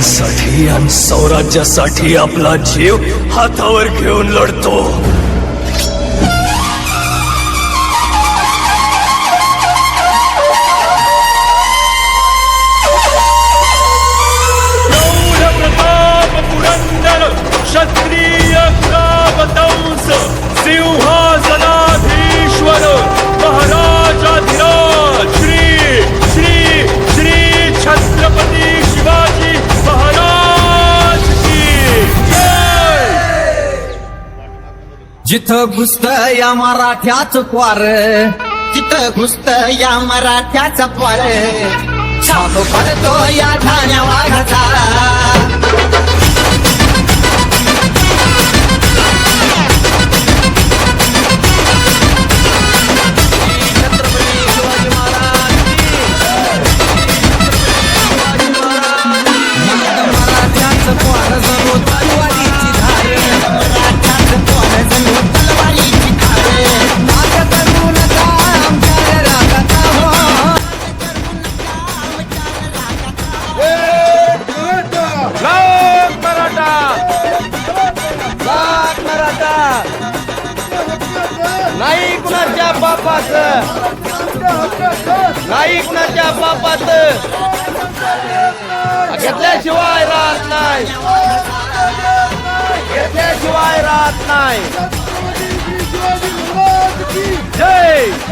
राजांसाठी आणि स्वराज्यासाठी आपला जीव हातावर घेऊन लढतो. प्रताप पुरंदर क्षत्रिय कामतंस सिंहासनाधीश्वर जिथं घुसत या मराठ्याच क्वार तिथं घुसत या मराठ्याच क्वार. छाप पडतो या ठाण्या आता. नाही कुणाच्या बापात. नाही कुणाच्या बापात. घेतल्याशिवाय राहत नाही. घेतल्याशिवाय राहत नाही. जय.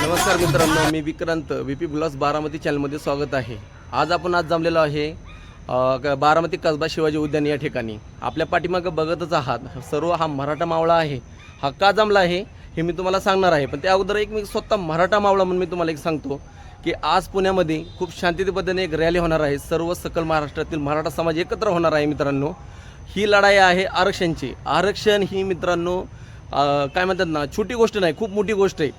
नमस्कार मित्रांनो मी विक्रांत व्ही पी ब्लॉस बारामती चॅनलमध्ये स्वागत आहे. आज आपण आज जमलेलो आहे बारामती कसबा शिवाजी उद्यान या ठिकाणी. आपल्या पाठीमागं बघतच आहात सर्व हा मराठा मावळा आहे. हा का जमला आहे हे मी तुम्हाला सांगणार आहे. पण त्या अगोदर एक मी स्वतः मराठा मावळा म्हणून मी तुम्हाला एक सांगतो की आज पुण्यामध्ये खूप शांततेबद्दल एक रॅली होणार आहे. सर्व सकल महाराष्ट्रातील मराठा समाज एकत्र होणार आहे मित्रांनो. ही लढाई आहे आरक्षणची. आरक्षण ही मित्रांनो काय म्हणतात ना छोटी गोष्ट नाही खूप मोठी गोष्ट आहे.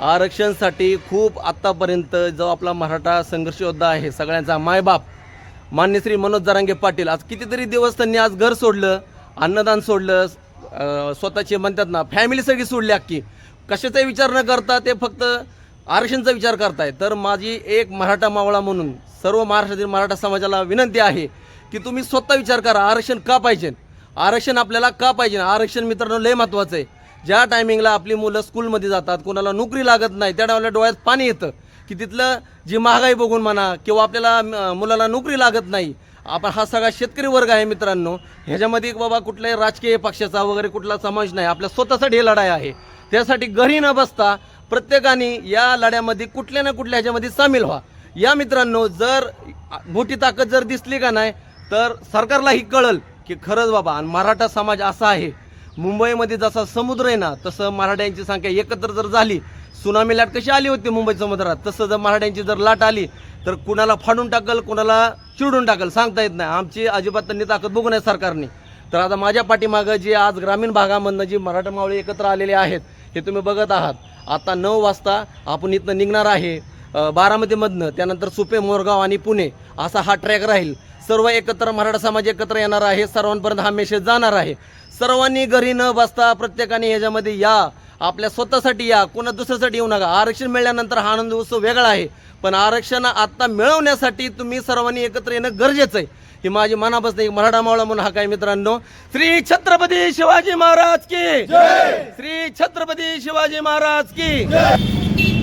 आरक्षणसाठी खूप आत्तापर्यंत जो आपला मराठा संघर्ष योद्धा आहे सगळ्यांचा मायबाप मान्य श्री मनोज जरांगे पाटील आज कितीतरी दिवस त्यांनी आज घर सोडलं अन्नदान सोडलं स्वतःचे म्हणतात ना फॅमिली सगळी सोडली अख्खी. कशाचाही विचार न करता ते फक्त आरक्षणचा विचार करताय तर माझी एक मराठा मावळा म्हणून सर्व महाराष्ट्रातील मराठा समाजाला विनंती आहे की तुम्ही स्वतः विचार करा आरक्षण का पाहिजे? आरक्षण आपल्याला का पाहिजे? आरक्षण मित्रांनो लय महत्त्वाचं आहे. ज्या टायमिंगला आपली मुलं स्कूलमध्ये जातात कोणाला नोकरी लागत नाही त्या टायमाला डोळ्यात पाणी येतं की तिथलं जी महागाई बघून म्हणा किंवा आपल्याला मुलाला नोकरी लागत नाही आपण हा सगळा शेतकरी वर्ग आहे मित्रांनो. ह्याच्यामध्ये बाबा कुठल्याही राजकीय पक्षाचा वगैरे कुठला समावेश नाही. आपल्या स्वतःसाठी हे लढाई आहे. त्यासाठी घरी न बसता प्रत्येकाने या लढ्यामध्ये कुठल्या ना कुठल्या ह्याच्यामध्ये सामील व्हा. या मित्रांनो जर मोठी ताकद जर दिसली का नाही तर सरकारलाही कळल की खरंच बाबा आणि मराठा समाज असा आहे मुंबईमध्ये जसा समुद्र आहे ना तसं मराठ्यांची संख्या एकत्र जर झाली सुनामी लाट कशी आली होती मुंबई समुद्रात? तसं जर मराठ्यांची जर लाट आली तर कुणाला फाडून टाकल कुणाला चिडून टाकल सांगता येत नाही. आमची अजिबात त्यांनी ताकद बघू नये सरकारने. तर आता माझ्या पाठीमागं जे आज ग्रामीण भागामधनं जी मराठा मावळी एकत्र आलेले आहेत हे तुम्ही बघत आहात. आता नऊ वाजता आपण इथनं निघणार आहे बारामतीमधनं त्यानंतर सुपे मोरगाव आणि पुणे असा हा ट्रॅक राहील. सर्व एकत्र मराठा समाज एकत्र येणार आहे सर्वांपर्यंत हा मेसेज जाणार आहे. सर्वांनी घरी न बसता प्रत्येकाने ह्याच्यामध्ये या. आपल्या स्वतःसाठी या. कोणा दुसऱ्यासाठी येऊ नका. आरक्षण मिळाल्यानंतर हा आनंद उत्सव वेगळा आहे. पण आरक्षण आत्ता मिळवण्यासाठी तुम्ही सर्वांनी एकत्र येणं गरजेचं आहे. ही माझी मनापासून एक मराठा मावळा म्हणून हा काय मित्रांनो श्री छत्रपती शिवाजी महाराज की. श्री छत्रपती शिवाजी महाराज की.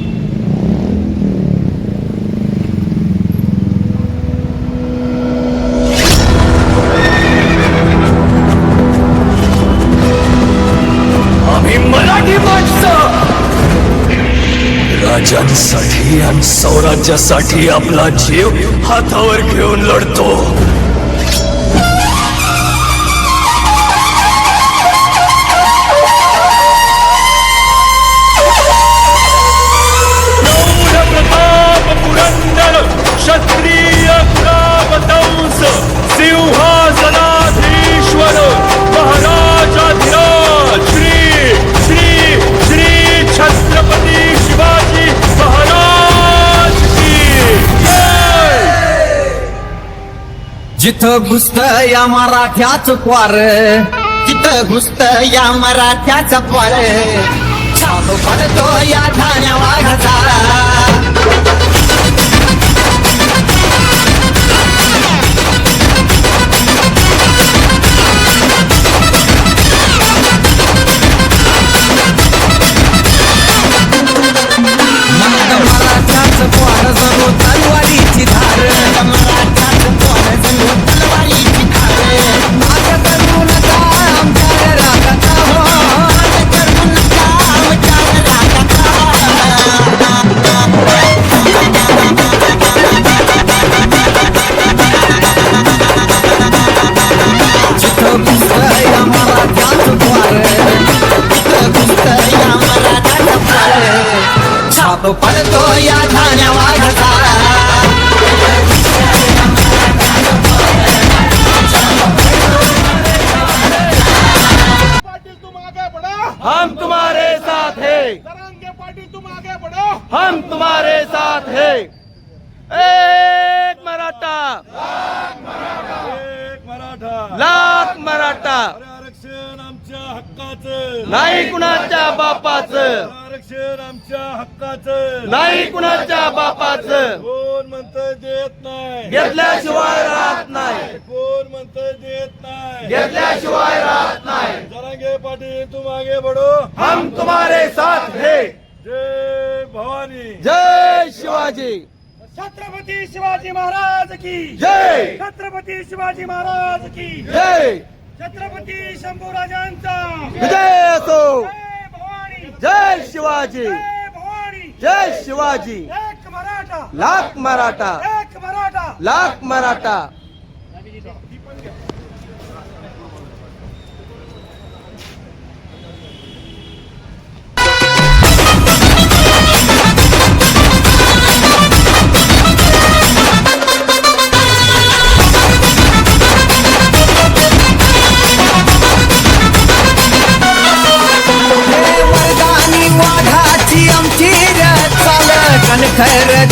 राजांसाठी आणि स्वराज्यासाठी आपला जीव हातावर घेऊन लढतो. जिथं घुसत या मराठ्याच क्वार तिथं घुसत या मराठ्याच क्वार छाप पडतो या ठाण्या वाघाचा छाप पडतो या ठाण्या वाघाचा. पाटिल तुम आगे बढ़ो हम तुम्हारे साथ है। तरंगे पाटिल तुम आगे बढ़ो हम तुम्हारे साथ है। एक मराठा। एक मराठा। लाख मराठा। अरे आरक्षण आमच्या हक्काचं. नाही कुणाच्या बापाचं. आरक्षण आमच्या हक्काचं नाही कुणाच्या बापाचं. कोण म्हणतंय देत नाही. घेतल्याशिवाय राहत नाही. कोण म्हणतंय देत नाही. घेतल्याशिवाय राहत नाही. जरांगे पाटील तुम आगे बढ़ो हम तुम्हारे साथ है. जय भवानी. जय शिवाजी. छत्रपती शिवाजी महाराज की. जय. छत्रपती शिवाजी महाराज की. जय. छत्रपती शंभूराजांचा. विजय असो. जय शिवाजी। जय शिवाजी। लाख मराठा। लाख मराठा।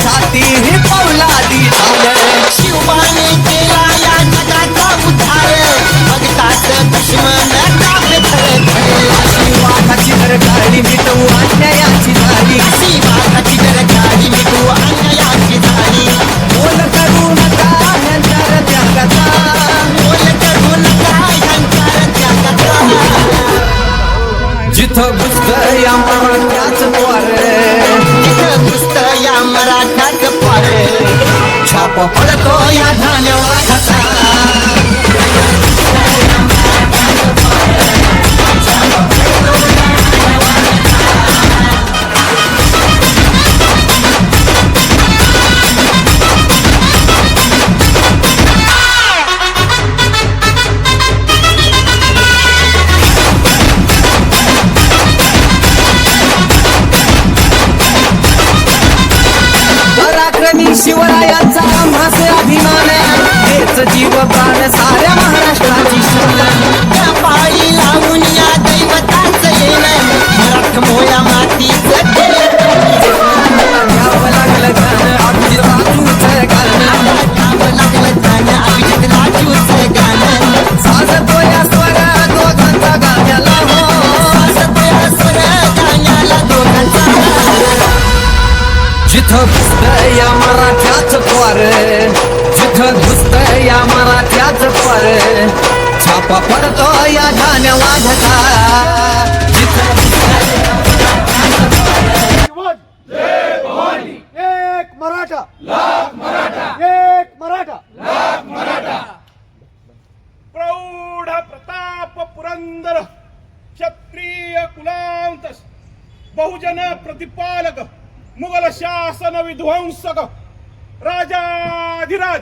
कणखर छाती ही पौलादी चाल केला या जगाचा उद्धार. भक्ताचं दुश्मन कापे खरे अशी वाघाची तर काळी मिटवू अन्यायाची झाली. अशी गाडी अन्यायाची झाली. बोल करू नका त्यागाचा. बोल करू नका जिथं या छाप पडतो या ठाण्या पडतो या ठाण्या एक मराठा. एक मराठा. प्रौढ प्रताप पुरंदर क्षत्रिय कुलांतस बहुजन प्रतिपालक मुघल शासन विध्वंसक राजाधिराज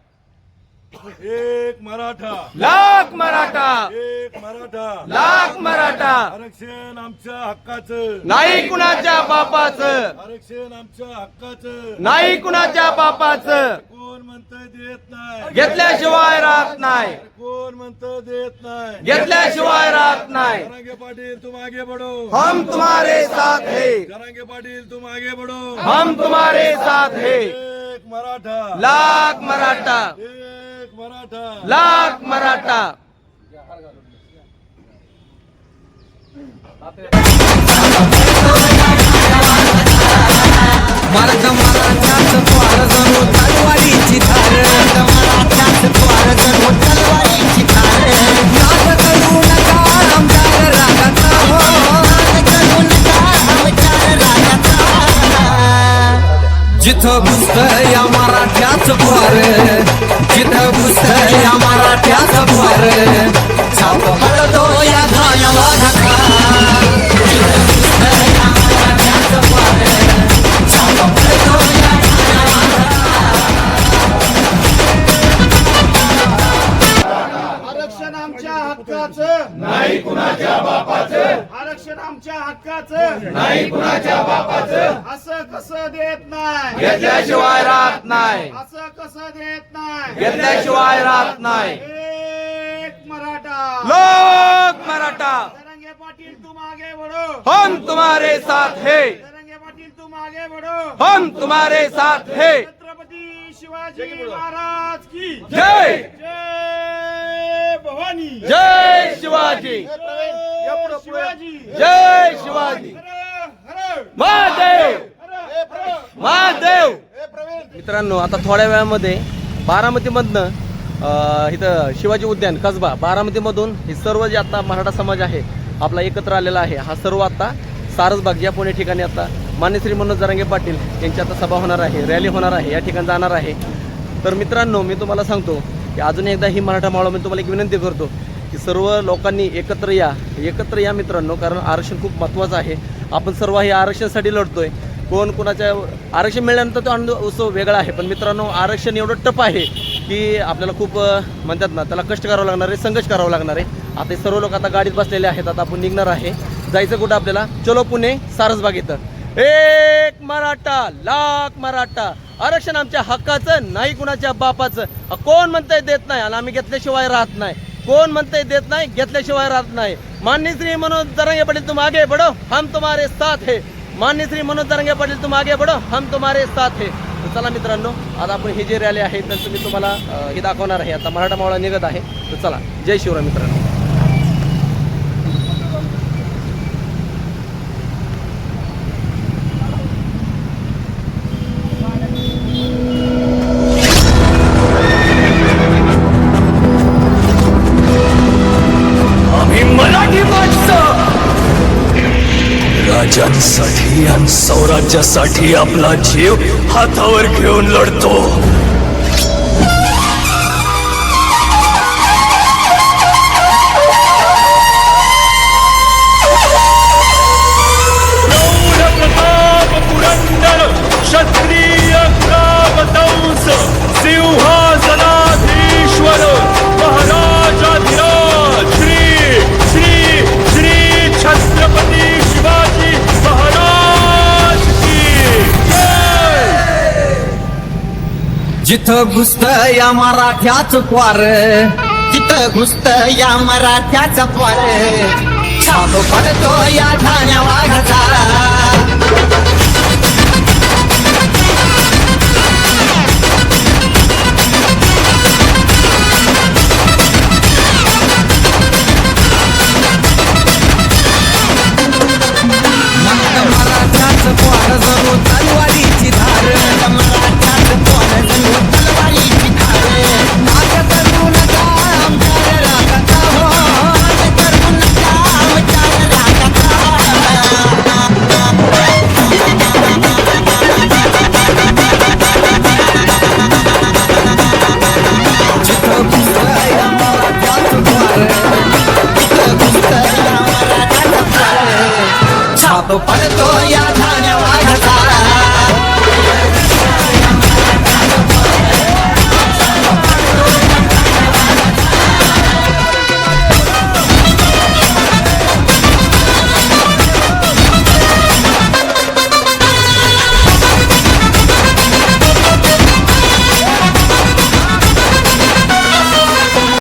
एक मराठा. लाख मराठा. एक मराठा. लाख मराठा. आरक्षण आमच्या हक्काचं. नाही कुणाच्या बापाचं. आरक्षण आमच्या हक्काचं. नाही कुणाच्या बापाचं. कोण म्हणतं देत नाही. घेतल्याशिवाय राहत नाही. कोण म्हणतं देत नाही. घेतल्याशिवाय राहत नाही. जरांगे पाटील तुम आगे बढ़ो हम तुम्हारे साथ है. जरांगे पाटील तुम आगे बढ़ो हम तुम्हारे साथ है. एक मराठा. लाख मराठा. मराठा. लाख मराठा. मराठ मराठ्याच द्वार जणू तलवारीची धार. मराठ्याच द्वार जणू तलवारीची धार. नाद करू नका आमच्या रागाचा. हो, हो नाद करू नका रागाचा. जिथं या मराठ्याच द्वार नाही. असं कसं देत नाही? घेतल्याशिवाय राहत नाही. एक मराठा. लोक मराठा. तरंगे पाटील तुम आगे बढ़ो हम तुम्हारे साथ है. तरंगे पाटील तुम आगे बढ़ो हम तुम्हारे साथ है. छत्रपती शिवाजी महाराज की. जय. जय भवानी. जय शिवाजी. जय शिवाजी. जय शिवाजी. हर हर. महादेव. महादेव. मित्रांनो आता थोड्या वेळामध्ये बारामतीमधनं इथं शिवाजी उद्यान कसबा बारामतीमधून हे सर्व जे आता मराठा समाज आहे आपला एकत्र आलेला आहे हा सर्व आता सारसबाग या पुणे ठिकाणी आता मान्य श्री मनोज जरांगे पाटील यांची आता सभा होणार आहे रॅली होणार आहे या ठिकाणी जाणार आहे. तर मित्रांनो मी तुम्हाला सांगतो की अजून एकदा ही मराठा मावळा मी तुम्हाला एक विनंती करतो की सर्व लोकांनी एकत्र या एकत्र या मित्रांनो कारण आरक्षण खूप महत्त्वाचं आहे. आपण सर्व हे आरक्षणासाठी लढतोय. कोण कोणाच्या आरक्षण मिळाल्यानंतर तो आनंद उत्सव वेगळा आहे. पण मित्रांनो आरक्षण एवढं टप आहे की आपल्याला खूप म्हणतात ना त्याला कष्ट करावं लागणार आहे संघर्ष करावा लागणार आहे. आता सर्व लोक आता गाडीत बसलेले आहेत आता आपण निघणार आहे. जायचं कुठं आपल्याला? चलो पुणे सारसबाग इथं. एक मराठा लाख मराठा. आरक्षण आमच्या हक्काचं नाही कुणाच्या बापाचं. कोण म्हणतंय देत नाही? आणि आम्ही घेतल्याशिवाय राहत नाही. कोण म्हणतंय देत नाही? घेतल्याशिवाय राहत नाही. मान्य श्री मनोज जरंगे पाटील तुम आगे बढ़ो हम तुम्हारे साथ है. मान्य श्री मनोज तरंगे पाटील तुम आगे बढ़ो हम तुम्हारे साथ है। तर चला मित्रांनो आता आपण ही जी रॅली आहे तर तुम्ही तुम्हाला हे दाखवणार आहे. आता मराठा मावळा निघत आहे. तर चला जय शिवराय मित्रांनो. राजांसाठी आणि स्वराज्यासाठी आपला जीव हातावर घेऊन लढतो. जिथं घुसत या मराठ्याच पार जिथं घुसत या मराठ्याच पार. छाप पडतो या ठाण्या वाघाचा. பல